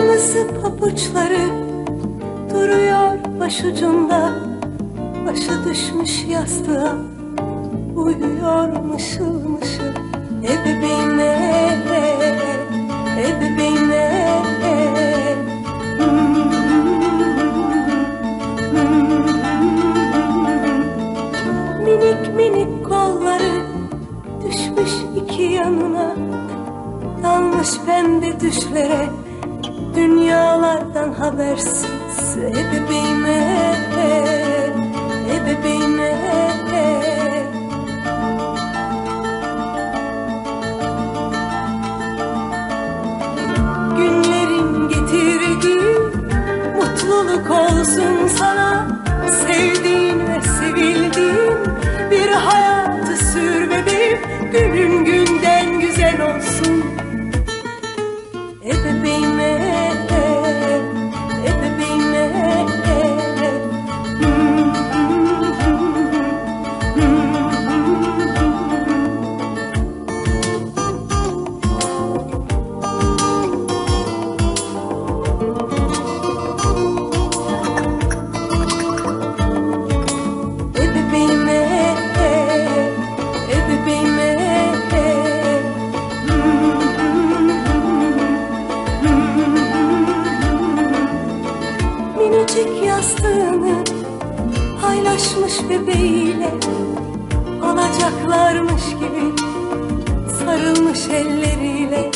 Pabuçları duruyor başucunda Başı düşmüş yastığa Uyuyor mışıl mışıl Ebebeğime Ebebeğime Minik minik kolları Düşmüş iki yanına Dalmış pembe düşlere Dünyalardan habersiz Ebebeğime Ebebeğime Günlerin getirdiği Mutluluk olsun sana. Sevdiğin ve sevildiğin Bir hayatı sür bebeğim. Günün günden güzel olsun Minicik yastığını paylaşmış bebeğiyle Alacaklarmış gibi sarılmış elleri